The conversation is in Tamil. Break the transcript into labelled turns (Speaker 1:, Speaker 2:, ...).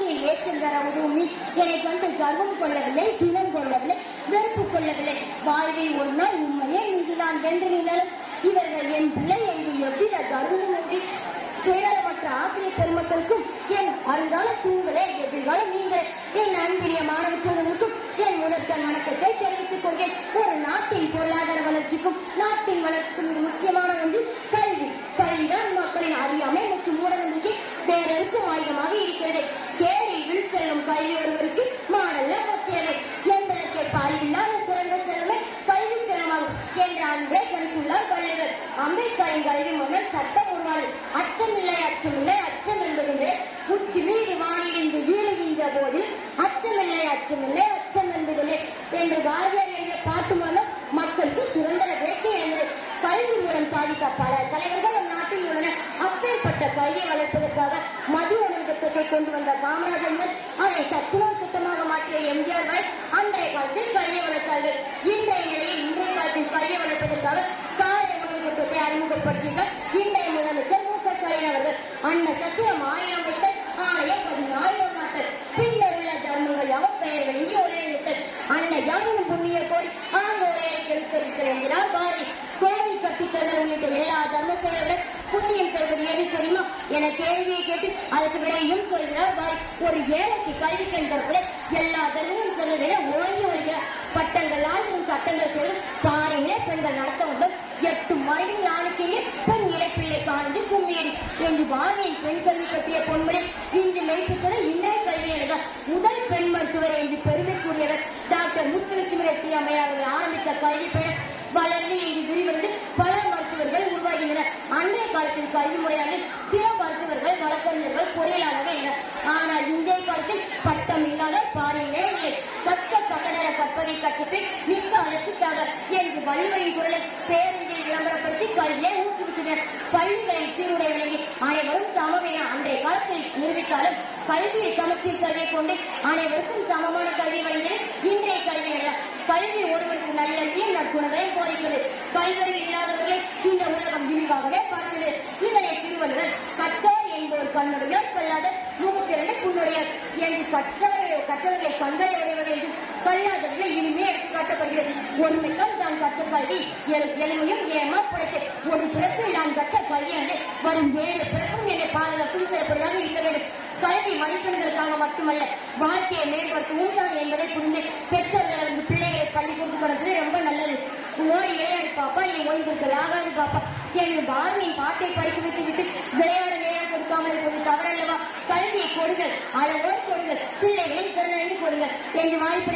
Speaker 1: வாழ்க்கையில் ஏற்றம் தர உதவுமே எனக்கு வந்து கர்வம் கொள்ளவில்லை சினம் கொள்ளவில்லை வெறுப்பு கொள்ளவில்லை. வாழ்வை ஒரு நாள் உண்மையே இன்று நான் நின்றாலும் இவர்கள் என் பிள்ளை என்று எவ்வித கர்வமின்றி சுயநலமற்ற ஆசிரியர் பெருமக்களுக்கும் என் அருங்கால தூங்களே எதிர்கால நீங்கள் என் அன்பிரிய மாணவ சோழர்களுக்கும் என் முதற்கண் வணக்கத்தை தெரிவித்துக் கொண்டேன் ஒரு நாட்டின் பொருளாதார வளர்ச்சிக்கும் நாட்டின் வளர்ச்சிக்கும் முக்கியமான ஒன்று. கல்வி. கல்விதான் மக்களின் அறியாமை மற்றும் தேரருக்கும் வேறெருக்கும் ஆயுதமாக இருக்கிறது. கேரி விழுச்செல்லும் கல்வி ஒருவருக்கு மாடல்ல முச்சேவை என்பதற்கு பாலில்லாத சிறந்த செல்வமே கல்வி செல்வமாகும் என்ற அன்பே கணித்துள்ளார் வள்ளுவர். அம்பேத்கரின் கல்வி முன்னர் சட்டம் உருவானது அச்சமில்லை அச்சமில்லை அச்சம் என்பதிலே உச்சி மீது வானிலிருந்து வீழுகின்ற போதில் அச்சமில்லை அச்சமில்லை அச்சம் என்பதிலே என்று பாரதியார் என்ற பாட்டு மூலம் மக்களுக்கு சுதந்திர வேட்கை எழுந்தது. கல்வி மூலம் சாதித்த பல தலைவர்கள் நாட்டில் உள்ளன அப்பேற்பட்ட கையை வளர்ப்பதற்காக மது உணவு திட்டத்தை கொண்டு வந்த காமராஜர் அதை சத்துணவு திட்டமாக மாற்றிய எம்ஜிஆர் அன்றைய காலத்தில் கையை வளர்த்தார்கள். இன்றைய நிலையில் இன்றைய காலத்தில் கையை வளர்ப்பதற்காக காலை உணவு திட்டத்தை அறிமுகப்படுத்தினார் இன்றைய முதலமைச்சர் மு க ஸ்டாலின் அவர்கள். அன்ன சத்திரம் ஆயிரம் விட்டல் ஆலயம் பதினாயிரம் நாட்கள் பின்னர் உள்ள தர்மங்கள் அவர் பெயர் வேண்டி ஒரே விட்டல் அன்னை யாரும் புண்ணிய கோடி என கேள்வியை கேட்டு அதுக்கு விடையும் சொல்கிறார். பாரதி ஒரு ஏழைக்கு கல்வி கண் போல எல்லா தர்மமும் சொல்லுகிற ஓங்கி வருகிறார் பட்டங்கள் ஆண்டும் சட்டங்கள் சொல்லும் பாறையிலே பெண்கள் நடத்த வேண்டும் எட்டு மனைவி ஆணுக்கையே பெண் இழப்பிள்ளை காணிஞ்சு கும்மியடி என்று பாரதியின் பெண் கல்வி பற்றிய பொன்முறை இன்று மெய்ப்பித்தது இன்றைய கல்வி எழுதார் முதல் பெண் மருத்துவர் என்று பெருமைக்குரியவர் டாக்டர் முத்துலட்சுமி ரெட்டி அம்மையார் ஆரம்பித்த கல்வி பெயர் வளர்ந்து இன்று விரிவடைந்து பல மருத்துவர்கள் உருவாகின்றனர். அன்றைய காலத்தில் கல்வி முறையாக சில மருத்துவர்கள் வழக்கறிஞர்கள் பொறியியலாளர்கள் என ஆனால் இன்றைய காலத்தில் பட்டம் இல்லாத பாறையிலே இல்லை. கற்க கட்டடர கற்பதை கற்றபின் மிக்க அழைத்துக்காக என்று வள்ளுவரின் குரலை பேருந்தில் விளம்பரப்படுத்தி கல்வியை ஊக்குவித்தனர். பள்ளிகளில் சீருடை விளங்கி அனைவரும் சமம் என அன்றைய காலத்தில் நிரூபித்தாலும் கல்வியை சமச்சீர் கல்வியை கொண்டு அனைவருக்கும் சமமான கல்வி வழங்கியது இன்றைய கல்வி அல்ல. கல்வி ஒருவருக்கு நல்லதையும் நற்குணங்களையும் போதிக்கிறது கல்வறிவு இல்லாதவர்களை இந்த உலகம் விரிவாகவே பார்க்கிறது இதனை திருவள்ளுவர் கற்றார் கண்ணுடையார் கல்லாத முகத்திரண்டு புண்ணுடையார் என்று கற்றவரை கற்றவர்களை கண்களை உடையவர் என்று கல்லாதவர்களை இனிமே எடுத்து காட்டப்படுகிறது ஒருமைக்கால் தான் கற்ற கல்வி. எளிமையும் ஏமா படைத்து ஒரு பிறப்பில் நான் கற்ற கல்வியானது வரும் ஏழு பிறப்பும் என்னை பாதுகாப்பும் சிறப்பதாக இருக்க வேண்டும். கல்வி மதிப்பெண்களுக்காக மட்டுமல்ல வாழ்க்கையை மேம்படுத்தவும் தான் என்பதை புரிந்து பெற்றோர்கள் அந்த பிள்ளைகளை பள்ளிக்கூடத்துக்கு வர்றது ரொம்ப நல்லது. ஓடி விளையாடு பாப்பா நீ ஓய்ந்திருக்கலாகாது பாப்பா. என் பாரதியின் பாட்டை படிக்க வைத்து விட்டு விளையாட நேரம் தவறல்லவா? கல்வியை கொடுங்கள். அளவோடு கொடுங்கள். பிள்ளைகளின் திறனை கொடுங்கள். என்று வாய்ப்பு